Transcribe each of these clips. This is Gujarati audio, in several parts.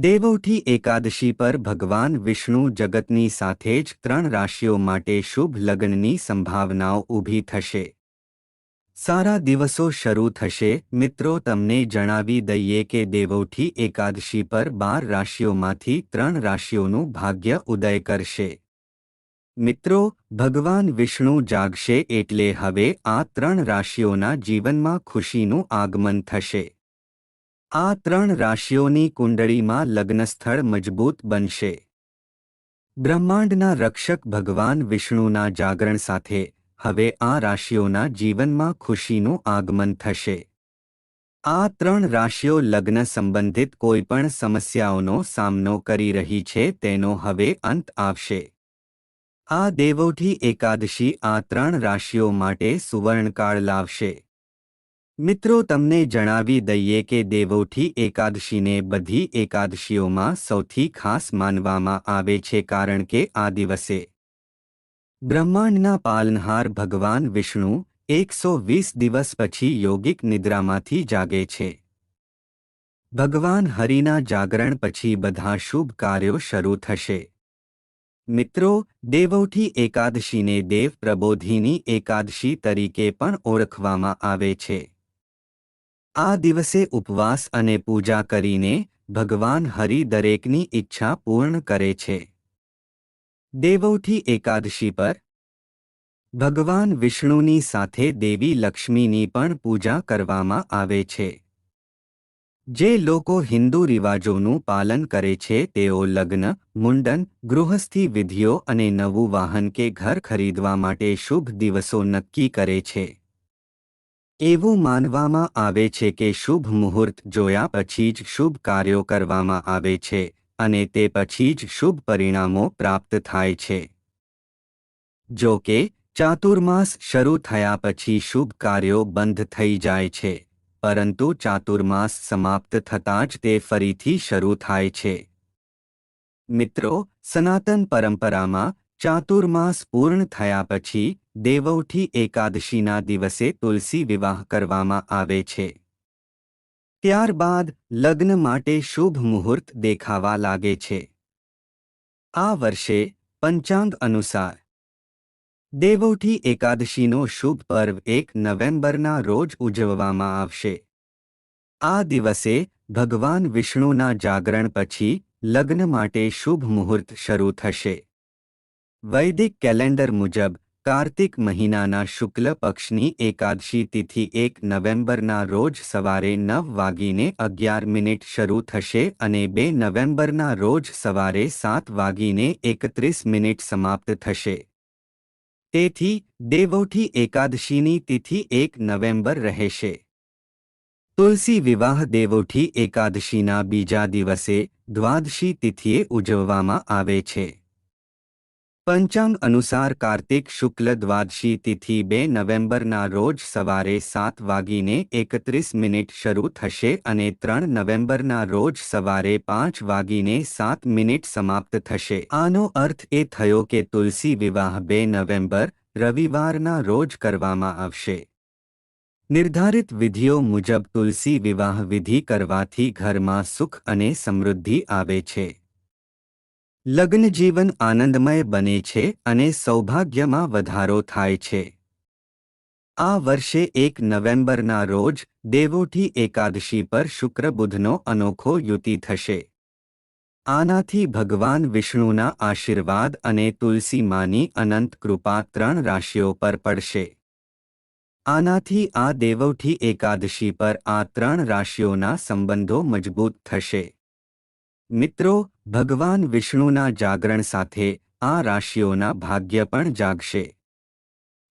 દેવૌઠી એકાદશી પર ભગવાન વિષ્ણુ જગતની સાથે જ ત્રણ રાશિઓ માટે શુભ લગ્નની સંભાવનાઓ ઊભી થશે. સારા દિવસો શરૂ થશે. મિત્રો, તમને જણાવી દઈએ કે દેવૌઠી એકાદશી પર બાર રાશિઓમાંથી ત્રણ રાશિઓનું ભાગ્ય ઉદય કરશે. મિત્રો, ભગવાન વિષ્ણુ જાગશે એટલે હવે આ ત્રણ રાશિઓના જીવનમાં ખુશીનું આગમન થશે. આ ત્રણ રાશિઓની કુંડળીમાં લગ્નસ્થળ મજબૂત બનશે. બ્રહ્માંડના રક્ષક ભગવાન વિષ્ણુના જાગરણ સાથે હવે આ રાશિઓના જીવનમાં ખુશીનું આગમન થશે. આ ત્રણ રાશિઓ લગ્ન સંબંધિત કોઈપણ સમસ્યાઓનો સામનો કરી રહી છે તેનો હવે અંત આવશે. આ દેવોઠી એકાદશી આ ત્રણ રાશિઓ માટે સુવર્ણકાળ લાવશે. મિત્રો, તમને જણાવી દઈએ કે દેવોઠી એકાદશીને બધી એકાદશીઓમાં સૌથી ખાસ માનવામાં આવે છે કારણ કે આ દિવસે બ્રહ્માંડના પાલનહાર ભગવાન વિષ્ણુ એકસો વીસ દિવસ પછી યોગિક નિદ્રામાંથી જાગે છે. ભગવાન હરિના જાગરણ પછી બધા શુભ કાર્યો શરૂ થશે. મિત્રો દેવૌઠી એકાદશીને દેવ પ્રબોધિની એકાદશી તરીકે પણ ઓળખવામાં આવે છે. આ દિવસે ઉપવાસ અને પૂજા કરીને ભગવાન હરિ દરેકની ઈચ્છા પૂર્ણ કરે છે. દેવૌઠી એકાદશી પર ભગવાન વિષ્ણુની સાથે દેવી લક્ષ્મીની પણ પૂજા કરવામાં આવે છે. જે લોકો હિન્દુ રિવાજોનું પાલન કરે છે તેઓ લગ્ન, મુંડન, ગૃહસ્થી વિધિઓ અને નવું વાહન કે ઘર ખરીદવા માટે શુભ દિવસો નક્કી કરે છે. એવું માનવામાં આવે છે કે શુભ મુહૂર્ત જોયા પછી જ શુભ કાર્યો કરવામાં આવે છે અને તે પછી જ શુભ પરિણામો પ્રાપ્ત થાય છે. જો કે, ચાતુર્માસ શરૂ થયા પછી શુભ કાર્યો બંધ થઈ જાય છે, પરંતુ ચાતુર્માસ સમાપ્ત થતાં જ તે ફરીથી શરૂ થાય છે. મિત્રો, સનાતન પરંપરામાં ચાતુર્માસ પૂર્ણ થયા પછી દેવૌઠી એકાદશીના દિવસે તુલસી વિવાહ કરવામાં આવે છે. ત્યારબાદ લગ્ન માટે શુભ મુહૂર્ત દેખાવા લાગે છે. આ વર્ષે પંચાંગ અનુસાર દેવૌઠી એકાદશીનો શુભ પર્વ એક નવેમ્બરના રોજ ઉજવવામાં આવશે. આ દિવસે ભગવાન વિષ્ણુના જાગરણ પછી લગ્ન માટે શુભ મુહૂર્ત શરૂ થશે. વૈદિક કેલેન્ડર મુજબ કાર્તિક મહિનાના શુક્લ પક્ષની એકાદશી તિથિ એક નવેમ્બરના રોજ સવારે નવ વાગીને અગિયાર મિનિટ શરૂ થશે અને બે નવેમ્બરના રોજ સવારે સાત વાગીને એકત્રીસ મિનિટ સમાપ્ત થશે. તેથી દેવોઠી એકાદશીની તિથિ એક નવેમ્બર રહેશે. તુલસી વિવાહ દેવોઠી એકાદશીના બીજા દિવસે દ્વાદશી તિથિએ ઉજવવામાં આવે છે. પંચાંગ અનુસાર કાર્તિક શુક્લ દ્વાદશી તિથિ બે નવેમ્બરના રોજ સવારે સાત વાગીને એકત્રીસ મિનિટ શરૂ થશે અને ત્રણ નવેમ્બરના રોજ સવારે પાંચ વાગીને સાત મિનિટ સમાપ્ત થશે. આનો અર્થ એ થયો કે તુલસી વિવાહ બે નવેમ્બર, રવિવારના રોજ કરવામાં આવશે. નિર્ધારિત વિધિઓ મુજબ તુલસી વિવાહ વિધિ કરવાથી ઘરમાં સુખ અને સમૃદ્ધિ આવે છે. લગ્નજીવન આનંદમય બને છે અને સૌભાગ્યમાં વધારો થાય છે. આ વર્ષે એક નવેમ્બરના રોજ દેવોઠી એકાદશી પર શુક્ર બુધનો અનોખો યુતિ થશે. આનાથી ભગવાન વિષ્ણુના આશીર્વાદ અને તુલસી માની અનંત કૃપા ત્રણ રાશિઓ પર પડશે. આનાથી આ દેવોઠી એકાદશી પર આ ત્રણ રાશિઓના સંબંધો મજબૂત થશે. મિત્રો, ભગવાન વિષ્ણુના જાગરણ સાથે આ રાશિઓના ભાગ્ય પણ જાગશે.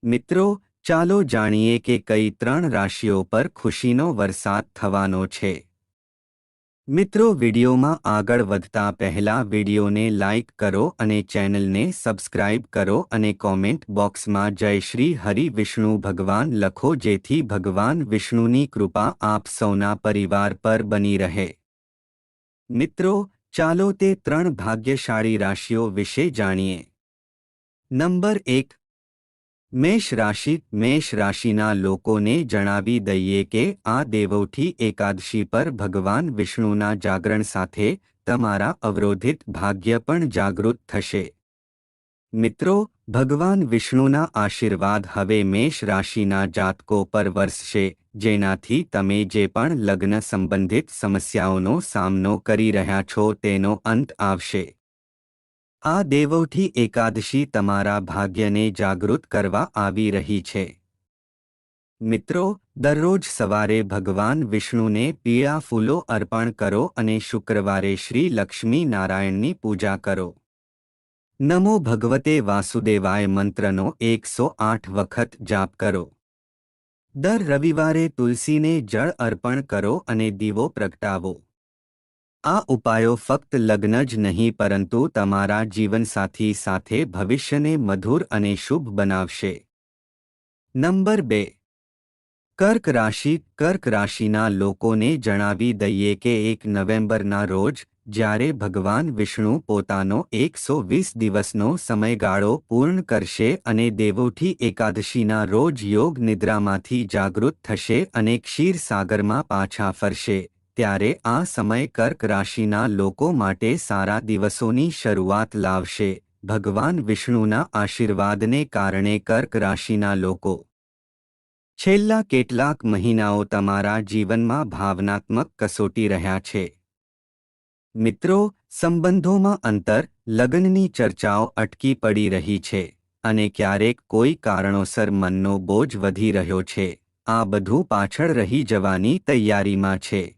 મિત્રો, ચાલો જાણીએ કે કઈ ત્રણ રાશિઓ પર ખુશીનો વરસાદ થવાનો છે. મિત્રો, વિડીયોમાં આગળ વધતા પહેલા વિડીયોને લાઇક કરો અને ચેનલને સબસ્ક્રાઇબ કરો અને કોમેન્ટ બોક્સમાં જય શ્રી હરિ વિષ્ણુ ભગવાન લખો જેથી ભગવાન વિષ્ણુની કૃપા આપ સૌના પરિવાર પર બની રહે. મિત્રો, ચાલો તે ત્રણ ભાગ્યશાળી રાશિઓ વિશે જાણીએ. નંબર એક, મેષ રાશિ, મેષ રાશિના લોકોને જણાવી દઈએ કે આ દેવૌઠી એકાદશી પર ભગવાન વિષ્ણુના જાગરણ સાથે તમારા અવરોધિત ભાગ્ય પણ જાગૃત થશે. મિત્રો ભગવાન વિષ્ણુના આશીર્વાદ હવે મેષ રાશિના જાતકો પર વરસશે, જેનાથી તમે જે પણ લગ્ન સંબંધિત સમસ્યાઓનો સામનો કરી રહ્યા છો તેનો અંત આવશે. આ દેવોથી એકાદશી તમારા ભાગ્યને જાગૃત કરવા આવી રહી છે. મિત્રો, દરરોજ સવારે ભગવાન વિષ્ણુને પીળા ફૂલો અર્પણ કરો અને શુક્રવારે શ્રી લક્ષ્મી નારાયણની પૂજા કરો. નમો ભગવતે વાસુદેવાય મંત્રનો એકસો આઠ વખત જાપ કરો. દર રવિવારે તુલસીને જળ અર્પણ કરો અને દીવો પ્રગટાવો. આ ઉપાયો ફક્ત લગ્ન જ નહીં પરંતુ તમારા જીવનસાથી સાથે ભવિષ્યને મધુર અને શુભ બનાવશે. નંબર બે. કર્ક રાશિ, કર્ક રાશિના લોકોને જણાવી દઈએ કે એક નવેમ્બરના રોજ જ્યારે ભગવાન વિષ્ણુ પોતાનો એકસો વીસ દિવસનો સમયગાળો પૂર્ણ કરશે અને દેવોઠી એકાદશીના રોજ યોગ નિદ્રામાંથી જાગૃત થશે અને ક્ષીરસાગરમાં પાછા ફરશે, ત્યારે આ સમય કર્ક રાશિના લોકો માટે સારા દિવસોની શરૂઆત લાવશે. ભગવાન વિષ્ણુના આશીર્વાદને કારણે કર્ક રાશિના લોકો. છેલ્લા કેટલાક મહિનાઓ તમારા જીવનમાં ભાવનાત્મક કસોટી રહ્યા છે. મિત્રો, સંબંધોમાં અંતર, લગ્નની ચર્ચાઓ અટકી પડી રહી છે અને ક્યારેક કોઈ કારણોસર મનનો બોજ વધી રહ્યો છે. આ બધું પાછળ રહી જવાની તૈયારીમાં છે.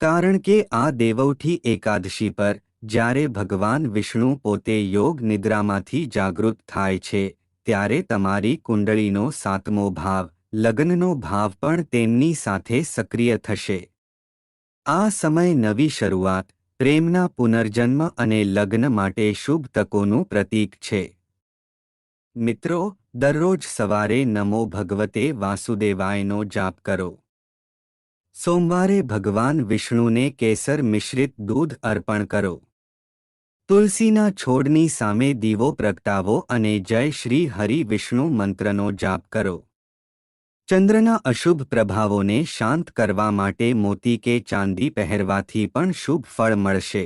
કારણ કે આ દેવૌઠી એકાદશી પર, જ્યારે ભગવાન વિષ્ણુ પોતે યોગ નિદ્રામાંથી જાગૃત થાય છે, ત્યારે તમારી કુંડળીનો સાતમો ભાવ, લગ્નનો ભાવ પણ તેમની સાથે સક્રિય થશે. આ સમય નવી શરૂઆત, પ્રેમના પુનર્જન્મ અને લગ્ન માટે શુભ તકોનું પ્રતીક છે. મિત્રો, દરરોજ સવારે નમો ભગવતે વાસુદેવાયનો જાપ કરો. સોમવારે ભગવાન વિષ્ણુને કેસર મિશ્રિત દૂધ અર્પણ કરો. તુલસીના છોડની સામે દીવો પ્રગટાવો અને જય શ્રી હરિ વિષ્ણુ મંત્રનો જાપ કરો. ચંદ્રના અશુભ પ્રભાવોને શાંત કરવા માટે મોતી કે ચાંદી પહેરવાથી પણ શુભ ફળ મળશે.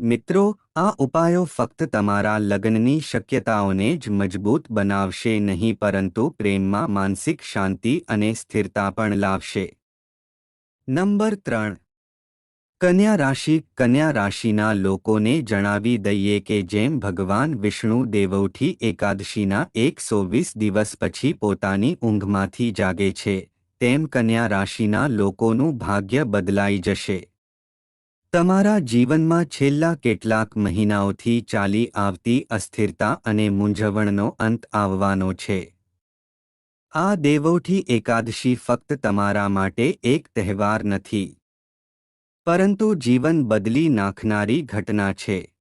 મિત્રો, આ ઉપાયો ફક્ત તમારા લગ્નની શક્યતાઓને જ મજબૂત બનાવશે નહીં, પરંતુ પ્રેમમાં માનસિક શાંતિ અને સ્થિરતા પણ લાવશે. નંબર ત્રણ. કન્યા રાશિ કન્યા રાશિના લોકોને જણાવી દઈએ કે જેમ ભગવાન વિષ્ણુ દેવૌઠી એકાદશીના એકસો વીસ દિવસ પછી પોતાની ઊંઘમાંથી જાગે છે, તેમ કન્યા રાશિના લોકોનું ભાગ્ય બદલાઈ જશે. તમારા જીવનમાં છેલ્લા કેટલાક મહિનાઓથી ચાલી આવતી અસ્થિરતા અને મૂંઝવણનો અંત આવવાનો છે. આ દેવૌઠી એકાદશી ફક્ત તમારા માટે એક તહેવાર નથી પરંતુ જીવન બદલી નાખનારી ઘટના છે.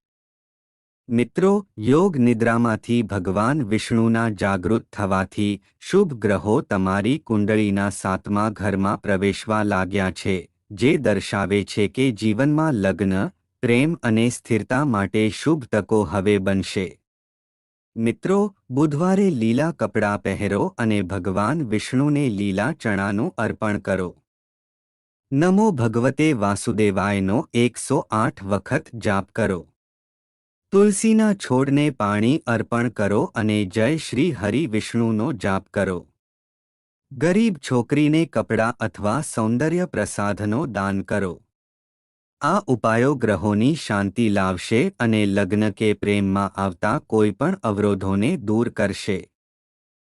મિત્રો, યોગ નિદ્રામાંથી ભગવાન વિષ્ણુના જાગૃત થવાથી શુભ ગ્રહો તમારી કુંડળીના સાતમા ઘરમાં પ્રવેશવા લાગ્યા છે, જે દર્શાવે છે કે જીવનમાં લગ્ન, પ્રેમ અને સ્થિરતા માટે શુભ તકો હવે બનશે. મિત્રો, બુધવારે લીલા કપડાં પહેરો અને ભગવાન વિષ્ણુને લીલા ચણાનું અર્પણ કરો. નમો ભગવતે વાસુદેવાયનો એકસો આઠ વખત જાપ કરો. તુલસીના છોડને પાણી અર્પણ કરો અને જય શ્રી હરિ વિષ્ણુનો જાપ કરો. ગરીબ છોકરીને કપડાં અથવા સૌંદર્ય પ્રસાધનો દાન કરો. આ ઉપાયો ગ્રહોની શાંતિ લાવશે અને લગ્ન કે પ્રેમમાં આવતા કોઈપણ અવરોધોને દૂર કરશે.